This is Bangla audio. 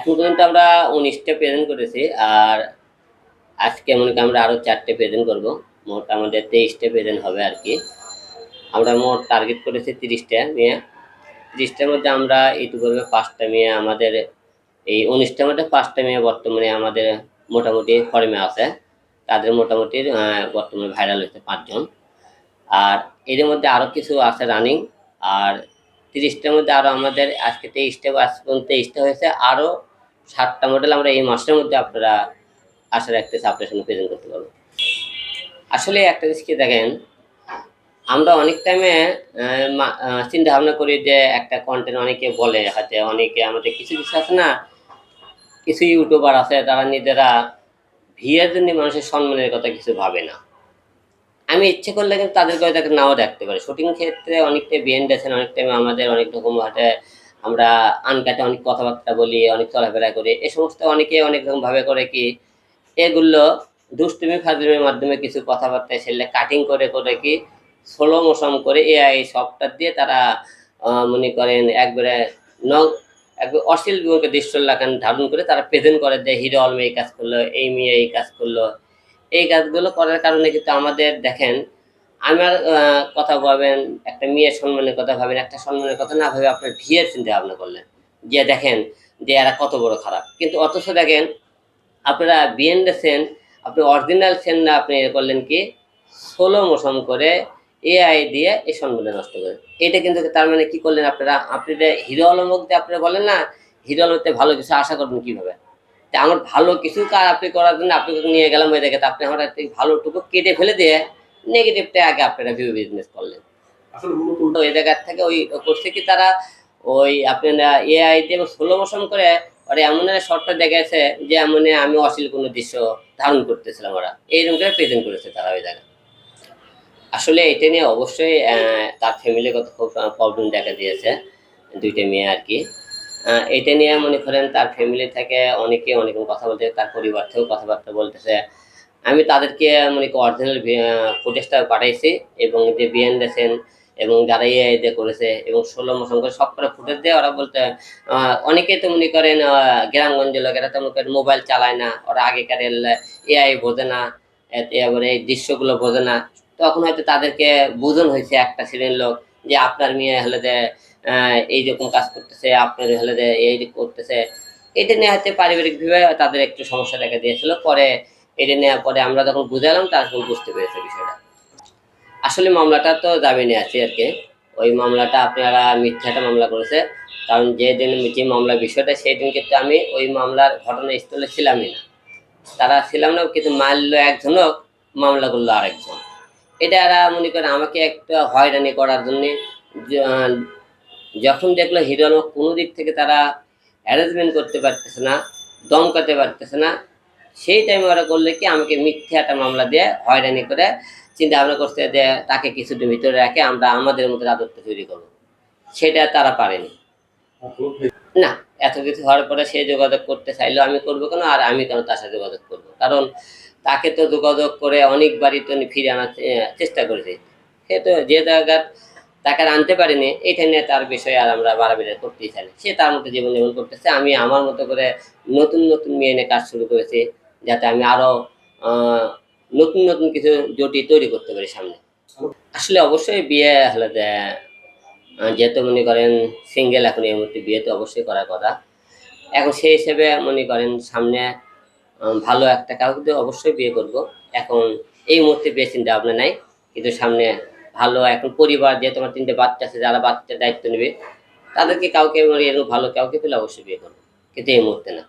এখন পর্যন্ত আমরা উনিশটা প্রেজেন্ট করেছি আর আজকে মনে আমরা আরও চারটে প্রেজেন্ট করব। মোট আমাদের তেইশটা প্রেজেন্ট হবে আর কি। আমরা মোট টার্গেট করেছি তিরিশটা মেয়ে। তিরিশটার মধ্যে আমরা ইতিপূর্বে পাঁচটা মেয়ে আমাদের এই উনিশটার মধ্যে পাঁচটা মেয়ে বর্তমানে আমাদের মোটামুটি ফর্মে আছে। তাদের মোটামুটি বর্তমানে ভাইরাল হয়েছে পাঁচজন। আর এর মধ্যে আরও কিছু আছে রানিং আর তিরিশটার মধ্যে আরও আমাদের আজকে তেইশটা, আজ পর্যন্ত তেইশটা হয়েছে। আরও সাতটা মডেল আমরা এই মাসের মধ্যে আপনারা আশা রাখতেছি আপনার সামনে প্রেজেন্ট করতে পারব। আসলে একটা জিনিস কি দেখেন, আমরা অনেক টাইমে চিন্তা ভাবনা করি যে একটা কন্টেন্ট অনেকে বলে হয়তো, অনেকে আমাদের কিছু কিছু আছে না, কিছু ইউটিউবার আছে, তারা নিজেরা ভিয়ের জন্য মানুষের সম্মানের কথা কিছু ভাবে না। আমি ইচ্ছে করলে কিন্তু তাদেরকে একটা নাও রাখতে পারি। শুটিং ক্ষেত্রে অনেকটা বিএন্ড আছেন অনেক টাইমে আমাদের অনেক রকম হাতে আমরা আনকাটে অনেক কথাবার্তা বলি, অনেক চলাফেরা করি। এ সমস্ত অনেকে অনেক রকম ভাবে করে কি, এগুলো দুষ্টুমি, ফাজলিমের মাধ্যমে কিছু কথাবার্তা সেলে কাটিং করে করে কি স্লো মোশন করে এআই সফটওয়্যার দিয়ে তারা মনে করেন একবারে ন একবার অশ্লীল বিমুখে দৃশ্য লাগান, ধারণ করে তারা প্রেজেন্ট করে যে হিরো আলম এই কাজ করল, এই মেয়ে এই কাজ করল। এই কাজগুলো করার কারণে কিন্তু আমাদের দেখেন আমার কথা ভাবেন, একটা মেয়ের সম্মানের কথা ভাবেন, একটা সম্মানের কথা না ভাবে আপনার ভিয়ের চিন্তা ভাবনা করলেন। যে দেখেন যে এরা কত বড় খারাপ। কিন্তু অথচ দেখেন, আপনারা বিএন সেন, আপনি অরিজিনাল সেন না, আপনি করলেন কি? ষোলো মোশন করে এআই দিয়ে এই সম্মানটা নষ্ট করে। এটা কিন্তু তার মানে কি করলেন আপনারা? আপনি হিরো আলমক আপনারা বলেন না, হিরো আলমতে ভালো কিছু আশা করবেন কীভাবে? তা আমার ভালো কিছু কাজ আপনি করার জন্য আপনাকে নিয়ে গেলাম ওই দেখে তা আপনি আমার ভালোটুকু কেটে ফেলে দিয়ে নেগেটিভটা আগে আপনারা ভিউ বিজনেস করলেন। তো এই জায়গার থেকে ওই করছে কি তারা ওই আপনারা এআই দিয়ে স্লো মোশন করে ওরা এমন একটা শর্টটা দেখেছে যে এমন আমি অশ্লীল কোনো দৃশ্য ধারণ করতেছিলাম ওরা। এইরকম করে প্রেজেন্ট করেছে তারা ওই জায়গায় আসলে এটা নিয়ে অবশ্যই তার ফ্যামিলিগত খুব প্রবলেম দেখা দিয়েছে দুইটা মেয়ে আর কি। এটা নিয়ে মনে করেন তার ফ্যামিলি থেকে অনেকে অনেক কথা বলতে তার পরিবার থেকেও কথাবার্তা বলতেছে। আমি তাদেরকে, মনে অরিজিনাল ফুটেজটা পাঠাইছি এবং যে বিএন দেন এবং যারা দিয়ে করেছে এবং ষোলো মোশন করে সব করে ফুটেজ দিয়ে ওরা বলতে অনেকে তো মনে করেন গ্রামগঞ্জের লোকেরা তো মনে করেন মোবাইল চালায় না, ওরা আগেকার এআই বোঝে না এবারে এই দৃশ্যগুলো বোঝে না। তখন হয়তো তাদেরকে বোঝন হয়েছে একটা শ্রেণির লোক যে আপনার মেয়ে হলে যে এইরকম কাজ করতেছে, আপনার হলে যে এই করতেছে। এটা নিয়ে হয়তো পারিবারিকভাবে তাদের একটু সমস্যা দেখা দিয়েছিল। পরে এটা নেওয়ার পরে আমরা যখন বুঝালাম তখন বুঝতে পেরেছে বিষয়টা। আসলে মামলাটা তো জামিনে আছে আর কি। ওই মামলাটা আপনারা মিথ্যা একটা মামলা করেছে। কারণ যে দিন যে মামলার বিষয়টা সেই দিন কিন্তু আমি ওই মামলার ঘটনাস্থলে ছিলামই না। তারা ছিলাম না, কিন্তু মারলো একজনক মামলা করল আরেকজন। এটা এরা মনে করেন আমাকে একটা হয়রানি করার জন্য যখন দেখল হিরো কোনো দিক থেকে তারা অ্যারেঞ্জমেন্ট করতে পারতেছে না, দমকাতে পারতেছে না সেই টাইমে ওরা করলে কি, আমাকে মিথ্যে একটা মামলা দিয়ে হয়রানি করে চিন্তা ভাবনা করছে যে তাকে কিছুদিন ভিতরে রাখে আমরা আমাদের মতো রাজত্ব তৈরি করব। সেটা তারা পারেনি। না, এত কিছু হওয়ার পরে সে যোগাযোগ করতে চাইলেও আমি করব কেন, আর আমি কেন তার সাথে যোগাযোগ করব? কারণ তাকে তো যোগাযোগ করে অনেকবারই তো ফিরে আনার চেষ্টা করেছি। সে তো যে জায়গার তাকে আনতে পারিনি, এটা নিয়ে তার বিষয়ে আর আমরা বাড়াবাড়ি করতেই চাই সে তার মতো জীবন জীবন করতেছে, আমি আমার মতো করে নতুন নতুন মেয়ে নিয়ে কাজ শুরু করেছি। যাতে আমি আরও আহ, নতুন নতুন কিছু জটি তৈরি করতে পারি সামনে। আসলে অবশ্যই বিয়ে হলে যেহেতু মনে করেন সিঙ্গেল এখন এই মুহূর্তে বিয়ে তো অবশ্যই করার কথা। এখন সেই হিসেবে মনে করেন সামনে ভালো একটা কাউকে অবশ্যই বিয়ে করব। এখন এই মুহূর্তে বিয়ে চিন্তা ভাবনা নাই কিন্তু সামনে ভালো এখন পরিবার যে তোমার তিনটে বাচ্চা আছে যারা বাচ্চার দায়িত্ব নেবে তাদেরকে কাউকে ভালো কাউকে পেলে অবশ্যই বিয়ে করব। কিন্তু এই মুহূর্তে না।